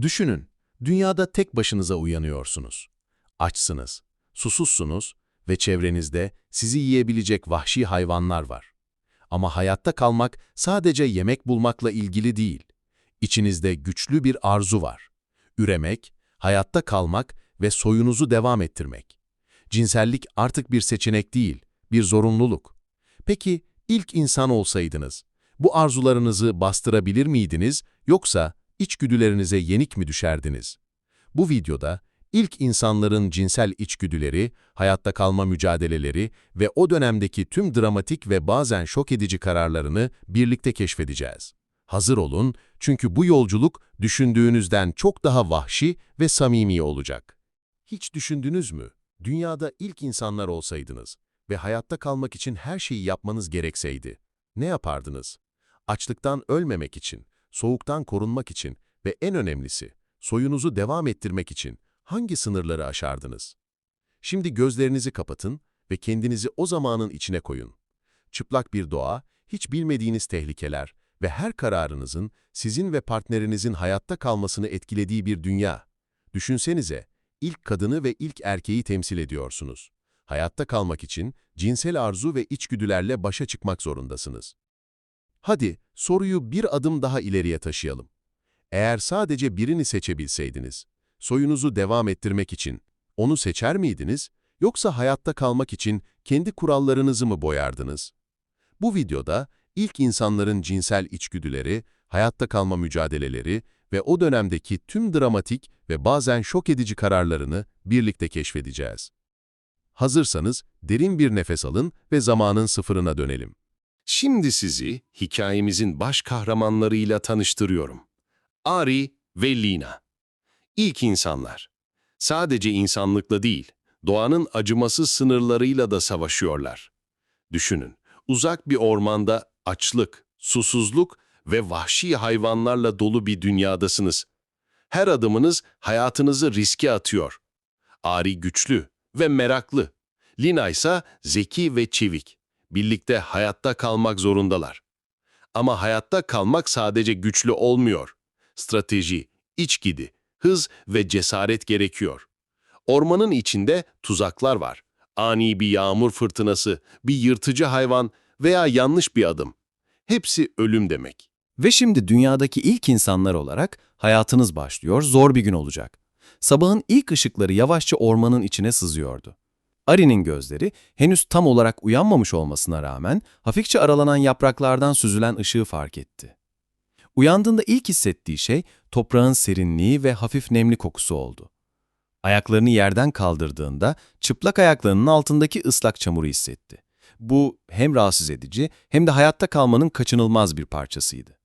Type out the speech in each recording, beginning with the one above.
Düşünün, dünyada tek başınıza uyanıyorsunuz. Açsınız, susuzsunuz ve çevrenizde sizi yiyebilecek vahşi hayvanlar var. Ama hayatta kalmak sadece yemek bulmakla ilgili değil. İçinizde güçlü bir arzu var. Üremek, hayatta kalmak ve soyunuzu devam ettirmek. Cinsellik artık bir seçenek değil, bir zorunluluk. Peki ilk insan olsaydınız, bu arzularınızı bastırabilir miydiniz yoksa içgüdülerinize yenik mi düşerdiniz? Bu videoda ilk insanların cinsel içgüdüleri, hayatta kalma mücadeleleri ve o dönemdeki tüm dramatik ve bazen şok edici kararlarını birlikte keşfedeceğiz. Hazır olun çünkü bu yolculuk düşündüğünüzden çok daha vahşi ve samimi olacak. Hiç düşündünüz mü? Dünyada ilk insanlar olsaydınız ve hayatta kalmak için her şeyi yapmanız gerekseydi, ne yapardınız? Açlıktan ölmemek için, soğuktan korunmak için ve en önemlisi, soyunuzu devam ettirmek için hangi sınırları aşardınız? Şimdi gözlerinizi kapatın ve kendinizi o zamanın içine koyun. Çıplak bir doğa, hiç bilmediğiniz tehlikeler ve her kararınızın sizin ve partnerinizin hayatta kalmasını etkilediği bir dünya. Düşünsenize, ilk kadını ve ilk erkeği temsil ediyorsunuz. Hayatta kalmak için cinsel arzu ve içgüdülerle başa çıkmak zorundasınız. Hadi soruyu bir adım daha ileriye taşıyalım. Eğer sadece birini seçebilseydiniz, soyunuzu devam ettirmek için onu seçer miydiniz yoksa hayatta kalmak için kendi kurallarınızı mı boyardınız? Bu videoda ilk insanların cinsel içgüdüleri, hayatta kalma mücadeleleri ve o dönemdeki tüm dramatik ve bazen şok edici kararlarını birlikte keşfedeceğiz. Hazırsanız derin bir nefes alın ve zamanın sıfırına dönelim. Şimdi sizi hikayemizin baş kahramanlarıyla tanıştırıyorum. Ari ve Lina. İlk insanlar. Sadece insanlıkla değil, doğanın acımasız sınırlarıyla da savaşıyorlar. Düşünün, uzak bir ormanda açlık, susuzluk ve vahşi hayvanlarla dolu bir dünyadasınız. Her adımınız hayatınızı riske atıyor. Ari güçlü ve meraklı. Lina ise zeki ve çevik. Birlikte hayatta kalmak zorundalar. Ama hayatta kalmak sadece güçlü olmuyor. Strateji, içgidi, hız ve cesaret gerekiyor. Ormanın içinde tuzaklar var. Ani bir yağmur fırtınası, bir yırtıcı hayvan veya yanlış bir adım. Hepsi ölüm demek. Ve şimdi dünyadaki ilk insanlar olarak hayatınız başlıyor, zor bir gün olacak. Sabahın ilk ışıkları yavaşça ormanın içine sızıyordu. Ari'nin gözleri henüz tam olarak uyanmamış olmasına rağmen hafifçe aralanan yapraklardan süzülen ışığı fark etti. Uyandığında ilk hissettiği şey toprağın serinliği ve hafif nemli kokusu oldu. Ayaklarını yerden kaldırdığında çıplak ayaklarının altındaki ıslak çamuru hissetti. Bu hem rahatsız edici hem de hayatta kalmanın kaçınılmaz bir parçasıydı.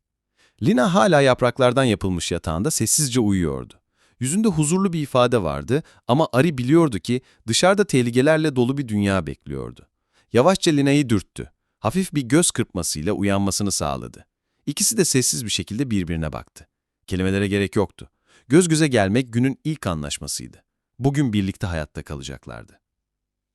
Lina hala yapraklardan yapılmış yatağında sessizce uyuyordu. Yüzünde huzurlu bir ifade vardı ama Ari biliyordu ki dışarıda tehlikelerle dolu bir dünya bekliyordu. Yavaşça Lina'yı dürttü. Hafif bir göz kırpmasıyla uyanmasını sağladı. İkisi de sessiz bir şekilde birbirine baktı. Kelimelere gerek yoktu. Göz göze gelmek günün ilk anlaşmasıydı. Bugün birlikte hayatta kalacaklardı.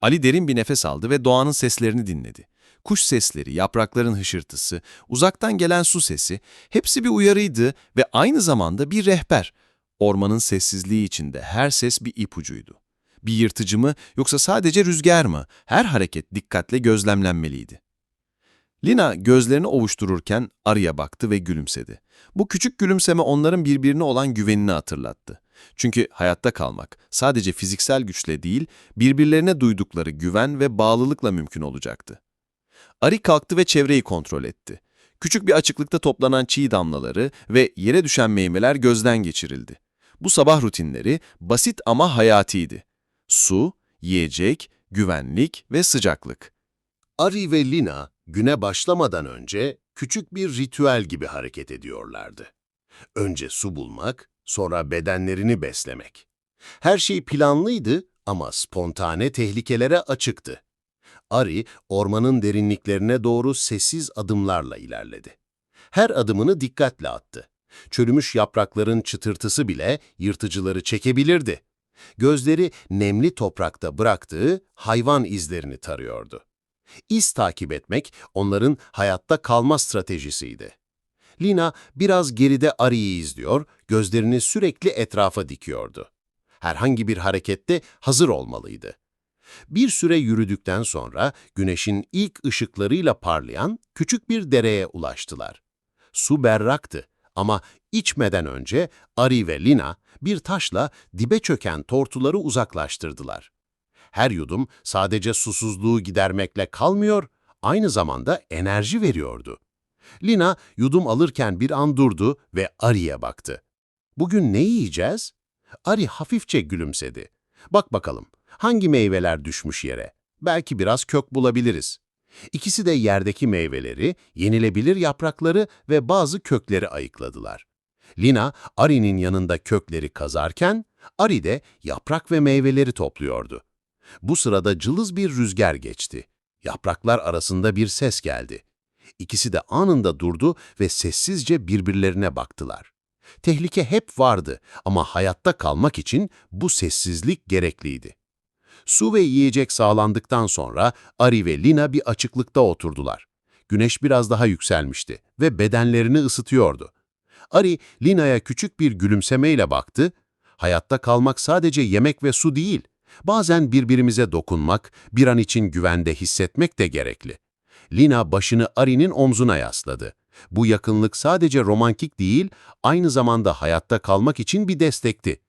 Ali derin bir nefes aldı ve doğanın seslerini dinledi. Kuş sesleri, yaprakların hışırtısı, uzaktan gelen su sesi, hepsi bir uyarıydı ve aynı zamanda bir rehber. Ormanın sessizliği içinde her ses bir ipucuydu. Bir yırtıcı mı yoksa sadece rüzgar mı? Her hareket dikkatle gözlemlenmeliydi. Lina gözlerini ovuştururken Arı'ya baktı ve gülümsedi. Bu küçük gülümseme onların birbirine olan güvenini hatırlattı. Çünkü hayatta kalmak sadece fiziksel güçle değil, birbirlerine duydukları güven ve bağlılıkla mümkün olacaktı. Ari kalktı ve çevreyi kontrol etti. Küçük bir açıklıkta toplanan çiğ damlaları ve yere düşen meyveler gözden geçirildi. Bu sabah rutinleri basit ama hayatiydi. Su, yiyecek, güvenlik ve sıcaklık. Ari ve Lina güne başlamadan önce küçük bir ritüel gibi hareket ediyorlardı. Önce su bulmak, sonra bedenlerini beslemek. Her şey planlıydı ama spontane tehlikelere açıktı. Ari, ormanın derinliklerine doğru sessiz adımlarla ilerledi. Her adımını dikkatle attı. Çürümüş yaprakların çıtırtısı bile yırtıcıları çekebilirdi. Gözleri nemli toprakta bıraktığı hayvan izlerini tarıyordu. İz takip etmek onların hayatta kalma stratejisiydi. Lina biraz geride Ari'yi izliyor, gözlerini sürekli etrafa dikiyordu. Herhangi bir harekette hazır olmalıydı. Bir süre yürüdükten sonra güneşin ilk ışıklarıyla parlayan küçük bir dereye ulaştılar. Su berraktı ama içmeden önce Ari ve Lina bir taşla dibe çöken tortuları uzaklaştırdılar. Her yudum sadece susuzluğu gidermekle kalmıyor, aynı zamanda enerji veriyordu. Lina yudum alırken bir an durdu ve Ari'ye baktı. Bugün ne yiyeceğiz? Ari hafifçe gülümsedi. Bak bakalım, hangi meyveler düşmüş yere? Belki biraz kök bulabiliriz. İkisi de yerdeki meyveleri, yenilebilir yaprakları ve bazı kökleri ayıkladılar. Lina, Ari'nin yanında kökleri kazarken, Ari de yaprak ve meyveleri topluyordu. Bu sırada cılız bir rüzgar geçti. Yapraklar arasında bir ses geldi. İkisi de anında durdu ve sessizce birbirlerine baktılar. Tehlike hep vardı ama hayatta kalmak için bu sessizlik gerekliydi. Su ve yiyecek sağlandıktan sonra Ari ve Lina bir açıklıkta oturdular. Güneş biraz daha yükselmişti ve bedenlerini ısıtıyordu. Ari, Lina'ya küçük bir gülümsemeyle baktı. Hayatta kalmak sadece yemek ve su değil. Bazen birbirimize dokunmak, bir an için güvende hissetmek de gerekli. Lina başını Ari'nin omzuna yasladı. Bu yakınlık sadece romantik değil, aynı zamanda hayatta kalmak için bir destekti.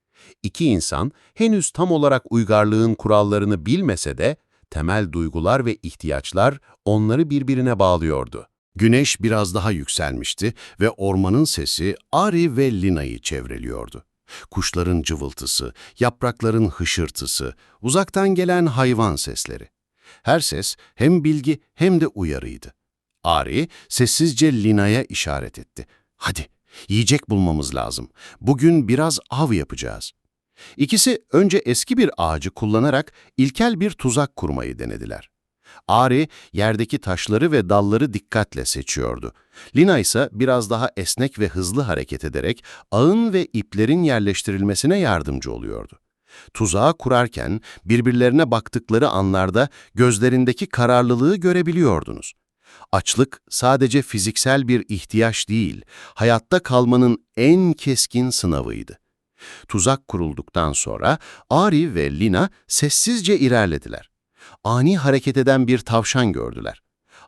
İki insan henüz tam olarak uygarlığın kurallarını bilmese de temel duygular ve ihtiyaçlar onları birbirine bağlıyordu. Güneş biraz daha yükselmişti ve ormanın sesi Ari ve Lina'yı çevreliyordu. Kuşların cıvıltısı, yaprakların hışırtısı, uzaktan gelen hayvan sesleri. Her ses hem bilgi hem de uyarıydı. Ari sessizce Lina'ya işaret etti. Hadi, yiyecek bulmamız lazım. Bugün biraz av yapacağız. İkisi önce eski bir ağacı kullanarak ilkel bir tuzak kurmayı denediler. Ari yerdeki taşları ve dalları dikkatle seçiyordu. Lina ise biraz daha esnek ve hızlı hareket ederek ağın ve iplerin yerleştirilmesine yardımcı oluyordu. Tuzağı kurarken birbirlerine baktıkları anlarda gözlerindeki kararlılığı görebiliyordunuz. Açlık sadece fiziksel bir ihtiyaç değil, hayatta kalmanın en keskin sınavıydı. Tuzak kurulduktan sonra Ari ve Lina sessizce ilerlediler. Ani hareket eden bir tavşan gördüler.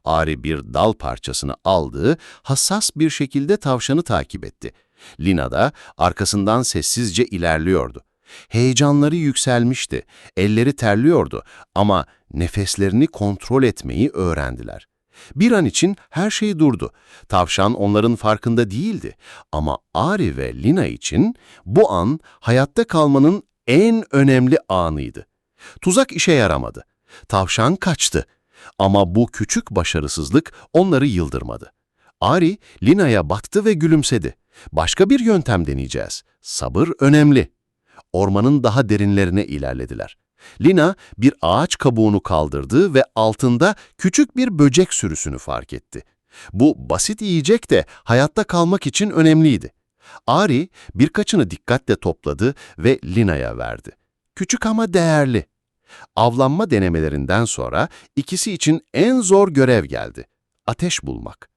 Ari bir dal parçasını aldı, hassas bir şekilde tavşanı takip etti. Lina da arkasından sessizce ilerliyordu. Heyecanları yükselmişti, elleri terliyordu ama nefeslerini kontrol etmeyi öğrendiler. Bir an için her şey durdu. Tavşan onların farkında değildi. Ama Ari ve Lina için bu an hayatta kalmanın en önemli anıydı. Tuzak işe yaramadı. Tavşan kaçtı. Ama bu küçük başarısızlık onları yıldırmadı. Ari, Lina'ya baktı ve gülümsedi. Başka bir yöntem deneyeceğiz. Sabır önemli. Ormanın daha derinlerine ilerlediler. Lina bir ağaç kabuğunu kaldırdı ve altında küçük bir böcek sürüsünü fark etti. Bu basit yiyecek de hayatta kalmak için önemliydi. Ari birkaçını dikkatle topladı ve Lina'ya verdi. Küçük ama değerli. Avlanma denemelerinden sonra ikisi için en zor görev geldi. Ateş bulmak.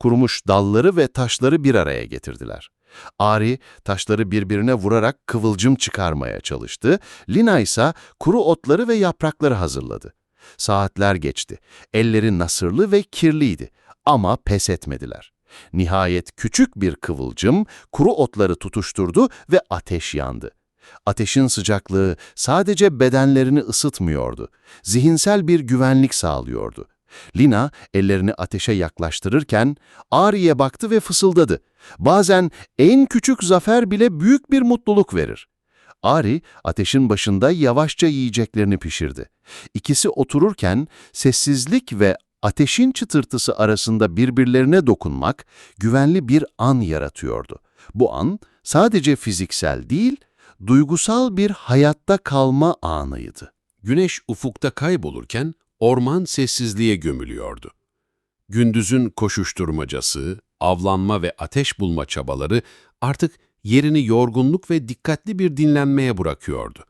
Kurumuş dalları ve taşları bir araya getirdiler. Ari taşları birbirine vurarak kıvılcım çıkarmaya çalıştı. Lina ise kuru otları ve yaprakları hazırladı. Saatler geçti. Elleri nasırlı ve kirliydi ama pes etmediler. Nihayet küçük bir kıvılcım kuru otları tutuşturdu ve ateş yandı. Ateşin sıcaklığı sadece bedenlerini ısıtmıyordu. Zihinsel bir güvenlik sağlıyordu. Lina ellerini ateşe yaklaştırırken Ari'ye baktı ve fısıldadı. Bazen en küçük zafer bile büyük bir mutluluk verir. Ari ateşin başında yavaşça yiyeceklerini pişirdi. İkisi otururken sessizlik ve ateşin çıtırtısı arasında birbirlerine dokunmak güvenli bir an yaratıyordu. Bu an sadece fiziksel değil, duygusal bir hayatta kalma anıydı. Güneş ufukta kaybolurken orman sessizliğe gömülüyordu. Gündüzün koşuşturmacası, avlanma ve ateş bulma çabaları artık yerini yorgunluk ve dikkatli bir dinlenmeye bırakıyordu.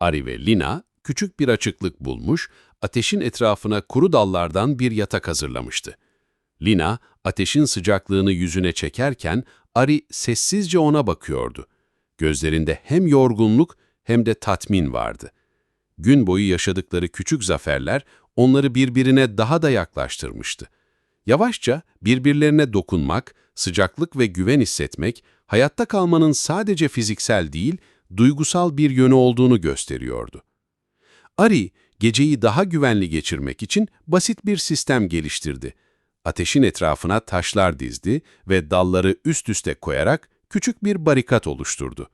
Ari ve Lina küçük bir açıklık bulmuş, ateşin etrafına kuru dallardan bir yatak hazırlamıştı. Lina, ateşin sıcaklığını yüzüne çekerken Ari sessizce ona bakıyordu. Gözlerinde hem yorgunluk hem de tatmin vardı. Gün boyu yaşadıkları küçük zaferler onları birbirine daha da yaklaştırmıştı. Yavaşça birbirlerine dokunmak, sıcaklık ve güven hissetmek, hayatta kalmanın sadece fiziksel değil, duygusal bir yönü olduğunu gösteriyordu. Ari, geceyi daha güvenli geçirmek için basit bir sistem geliştirdi. Ateşin etrafına taşlar dizdi ve dalları üst üste koyarak küçük bir barikat oluşturdu.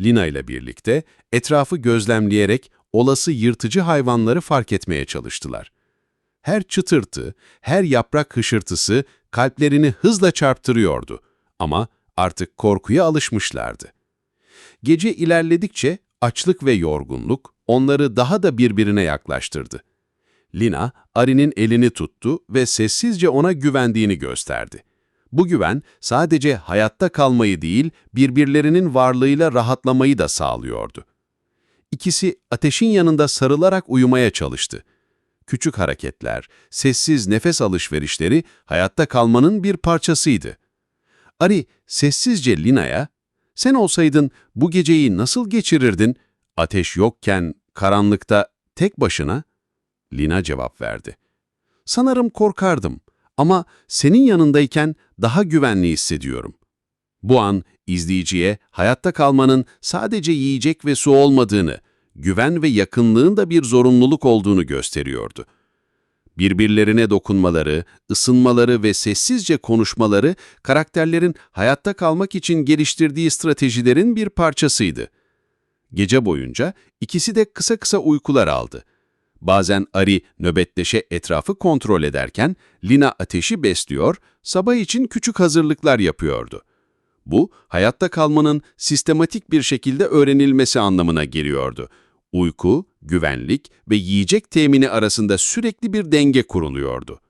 Lina ile birlikte etrafı gözlemleyerek olası yırtıcı hayvanları fark etmeye çalıştılar. Her çıtırtı, her yaprak hışırtısı kalplerini hızla çarptırıyordu ama artık korkuya alışmışlardı. Gece ilerledikçe açlık ve yorgunluk onları daha da birbirine yaklaştırdı. Lina, Ari'nin elini tuttu ve sessizce ona güvendiğini gösterdi. Bu güven sadece hayatta kalmayı değil, birbirlerinin varlığıyla rahatlamayı da sağlıyordu. İkisi ateşin yanında sarılarak uyumaya çalıştı. Küçük hareketler, sessiz nefes alışverişleri hayatta kalmanın bir parçasıydı. Ari sessizce Lina'ya, ''Sen olsaydın bu geceyi nasıl geçirirdin? Ateş yokken, karanlıkta, tek başına?'' Lina cevap verdi. ''Sanırım korkardım ama senin yanındayken daha güvenli hissediyorum.'' Bu an izleyiciye hayatta kalmanın sadece yiyecek ve su olmadığını, güven ve yakınlığın da bir zorunluluk olduğunu gösteriyordu. Birbirlerine dokunmaları, ısınmaları ve sessizce konuşmaları karakterlerin hayatta kalmak için geliştirdiği stratejilerin bir parçasıydı. Gece boyunca ikisi de kısa kısa uykular aldı. Bazen Ari nöbetleşe etrafı kontrol ederken Lina ateşi besliyor, sabah için küçük hazırlıklar yapıyordu. Bu, hayatta kalmanın sistematik bir şekilde öğrenilmesi anlamına geliyordu. Uyku, güvenlik ve yiyecek temini arasında sürekli bir denge kuruluyordu.